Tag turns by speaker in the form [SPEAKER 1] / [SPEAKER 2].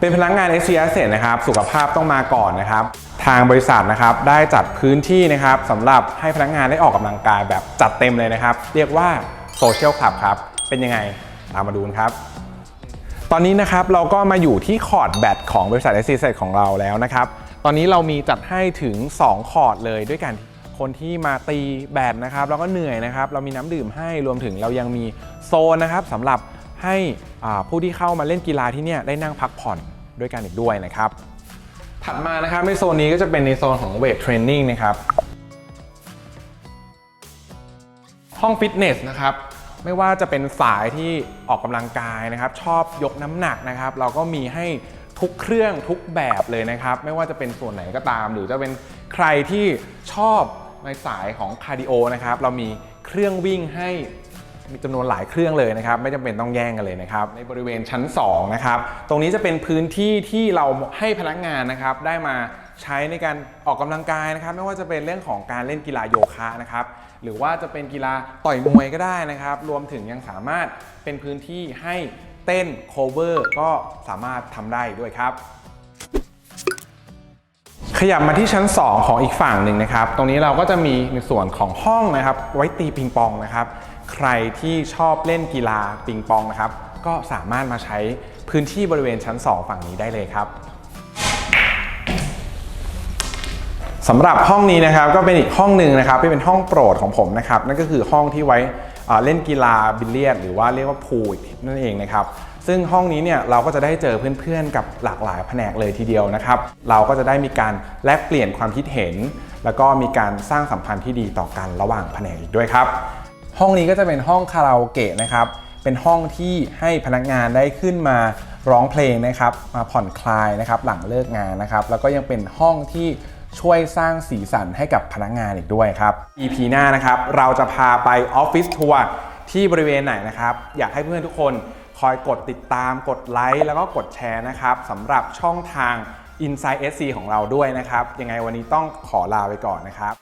[SPEAKER 1] เป็นพนักงาน s c a s s e t นะครับสุขภาพต้องมาก่อนนะครับ ทางบริษัทนะครับได้จัดพื้นที่นะครับสำหรับให้พนักงานได้ออกกำลังกายแบบจัดเต็มเลยนะครับ เรียกว่าโซเชียลคลับครับ เป็นยังไงตามมาดูนครับตอนนี้นะครับเราก็มาอยู่ที่คอร์ดแบตของบริษัท s c s s e t ของเราแล้วนะครับ ตอนนี้เรามีจัดให้ถึง 2 คอร์ดเลยด้วยกันคนที่มาตีแบดนะครับแล้วก็เหนื่อยนะครับ เรามีน้ำดื่มให้รวมถึงเรายังมีโซนนะครับสำหรับ ให้ผู้ที่เข้ามาเล่นกีฬาที่นี่ได้นั่งพักผ่อนด้วยกันอีกด้วยนะครับ ถัดมานะครับในโซนนี้ก็จะเป็นในโซนของเวทเทรนนิ่งนะครับ ห้องฟิตเนสนะครับไม่ว่าจะเป็นสายที่ออกกำลังกายนะครับ ชอบยกน้ำหนักนะครับ เราก็มีให้ทุกเครื่องทุกแบบเลยนะครับ ไม่ว่าจะเป็นส่วนไหนก็ตาม หรือจะเป็นใครที่ชอบในสายของคาร์ดิโอนะครับ เรามีเครื่องวิ่งให้ มีจำนวนหลายเครื่องเลยนะครับ ไม่จำเป็นต้องแย่งกันเลยนะครับ ในบริเวณชั้น2นะครับ ตรงนี้จะเป็นพื้นที่ที่เราให้พนักงานนะครับ ได้มาใช้ในการออกกำลังกายนะครับ ไม่ว่าจะเป็นเรื่องของการเล่นกีฬาโยคะนะครับ หรือว่าจะเป็นกีฬาต่อยมวยก็ได้นะครับ รวมถึงยังสามารถเป็นพื้นที่ให้เต้นโคเวอร์ก็สามารถทำได้ด้วยครับ ขยับมาที่ชั้น 2 ของอีกฝั่งหนึ่งนะครับ ตรงนี้เราก็จะมีในส่วนของห้องนะครับ ไว้ตีปิงปองนะครับ ใครที่ชอบเล่นกีฬาปิงปองนะครับ ก็สามารถมาใช้พื้นที่บริเวณชั้น 2 ฝั่งนี้ได้เลยครับสำหรับห้องนี้นะครับก็เป็นอีกห้องหนึ่งนะครับที่เป็นห้องโปรดของผมนะครับนั่นก็คือห้องที่ไว้ เล่นกีฬาบิลเลียด หรือว่าเรียกว่าพูลนั่นเองนะครับซึ่งห้องนี้เนี่ยเราก็จะได้เจอเพื่อนๆกับหลากหลายแผนกเลยทีเดียวนะครับ เราก็จะได้มีการแลกเปลี่ยนความคิดเห็น แล้วก็มีการสร้างสัมพันธ์ที่ดีต่อกันระหว่างแผนกอีกด้วยครับ ห้องนี้ก็จะเป็นห้องคาราโอเกะนะครับเป็นห้องที่ให้พนักงานได้ขึ้นมาร้องเพลงนะครับ มาผ่อนคลายนะครับหลังเลิกงานนะครับ แล้วก็ยังเป็นห้องที่ ช่วยสร้างสีสันให้กับพนักงานอีกด้วยครับ EP หน้านะครับ เราจะพาไปออฟฟิศทัวร์ที่บริเวณไหนนะครับ อยากให้เพื่อนทุกคนคอยกดติดตาม กดไลค์แล้วก็กดแชร์นะครับสำหรับช่องทาง Inside SC ของเราด้วยนะครับ ยังไงวันนี้ต้องขอลาไปก่อนนะครับ